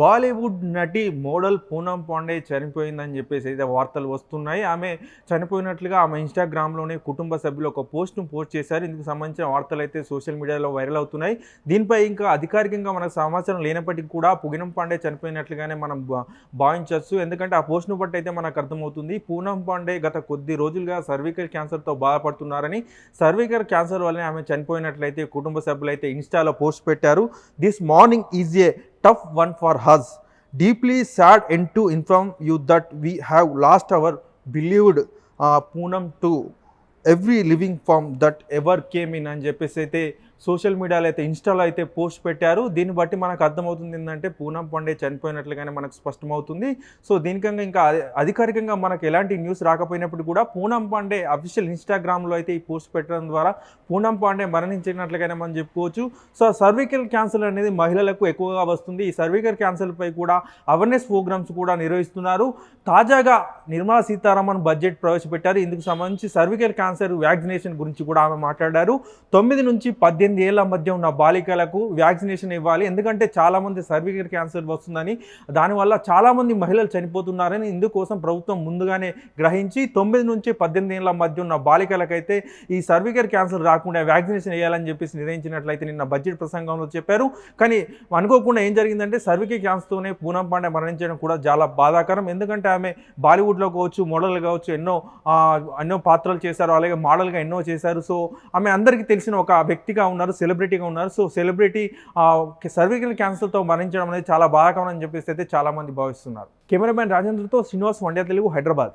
బాలీవుడ్ నటి మోడల్ పూనం పాండే చనిపోయిందని చెప్పేసి అయితే వార్తలు వస్తున్నాయి. ఆమె చనిపోయినట్లుగా ఆమె ఇన్స్టాగ్రామ్లోనే కుటుంబ సభ్యులు ఒక పోస్ట్ను పోస్ట్ చేశారు. ఇందుకు సంబంధించిన వార్తలు అయితే సోషల్ మీడియాలో వైరల్ అవుతున్నాయి. దీనిపై ఇంకా అధికారికంగా మనకు సమాచారం లేనప్పటికీ కూడా పుగినం పాండే చనిపోయినట్లుగానే మనం భావించవచ్చు. ఎందుకంటే ఆ పోస్ట్ను బట్టి అయితే మనకు అర్థమవుతుంది. పూనం పాండే గత కొద్ది రోజులుగా సర్వికల్ క్యాన్సర్తో బాధపడుతున్నారని సర్వికల్ క్యాన్సర్ వల్లనే ఆమె చనిపోయినట్లయితే కుటుంబ సభ్యులు అయితే ఇన్స్టాలో పోస్ట్ పెట్టారు. This morning is a tough one for us. Deeply sad and to inform you that we have lost our beloved uh, Poonam to every living form that ever came in అని చెప్పేసి అయితే social మీడియాలో అయితే ఇన్స్టాలో అయితే post పెట్టారు. దీన్ని బట్టి మనకు అర్థమవుతుంది ఏంటంటే పూనం పాండే చనిపోయినట్లుగానే మనకు స్పష్టమవుతుంది. సో దీనికంగా ఇంకా అధికారికంగా మనకు ఎలాంటి న్యూస్ రాకపోయినప్పుడు కూడా పూనం పాండే అఫీషియల్ ఇన్స్టాగ్రామ్లో అయితే ఈ పోస్ట్ పెట్టడం ద్వారా పూనం పాండే మరణించినట్లుగానే మనం చెప్పుకోవచ్చు. సో సర్వికల్ క్యాన్సర్ అనేది మహిళలకు ఎక్కువగా వస్తుంది. ఈ సర్వికల్ క్యాన్సర్పై కూడా అవేర్నెస్ ప్రోగ్రామ్స్ కూడా నిర్వహిస్తున్నారు. తాజాగా నిర్మలా సీతారామన్ బడ్జెట్ ప్రవేశపెట్టారు. ఇందుకు సంబంధించి సర్వికల్ క్యాన్సర్ వ్యాక్సినేషన్ గురించి కూడా ఆమె మాట్లాడారు. తొమ్మిది నుంచి పద్దెనిమిది ఏళ్ళ మధ్య ఉన్న బాలికలకు వ్యాక్సినేషన్ ఇవ్వాలి. ఎందుకంటే చాలామంది సర్వికల్ క్యాన్సర్ వస్తుందని దానివల్ల చాలామంది మహిళలు చనిపోతున్నారని ఇందుకోసం ప్రభుత్వం ముందుగానే గ్రహించి తొమ్మిది నుంచి పద్దెనిమిది ఏళ్ళ మధ్య ఉన్న బాలికలకైతే ఈ సర్వికల్ క్యాన్సర్ రాకుండా వ్యాక్సినేషన్ వేయాలని చెప్పేసి నిర్ణయించినట్లయితే నిన్న బడ్జెట్ ప్రసంగంలో చెప్పారు. కానీ అనుకోకుండా ఏం జరిగిందంటే సర్వికల్ క్యాన్సర్తోనే పూనం పాండే మరణించడం కూడా చాలా బాధాకరం. ఎందుకంటే ఆమె బాలీవుడ్లో కావచ్చు మోడల్ కావచ్చు ఎన్నో ఎన్నో పాత్రలు చేశారు అలాగే మోడల్గా ఎన్నో చేశారు. సో ఆమె అందరికీ తెలిసిన ఒక వ్యక్తిగా ఉన్నారు సెలబ్రిటీగా ఉన్నారు. సో సెలబ్రిటీ సర్వికల్ క్యాన్సర్తో మరణించడం అనేది చాలా బాధాకరం అని చెప్పేసి అయితే చాలామంది భావిస్తున్నారు. కెమెరామెన్ రాజేంద్రతో శ్రీనివాస్ వండే తెలుగు హైదరాబాద్.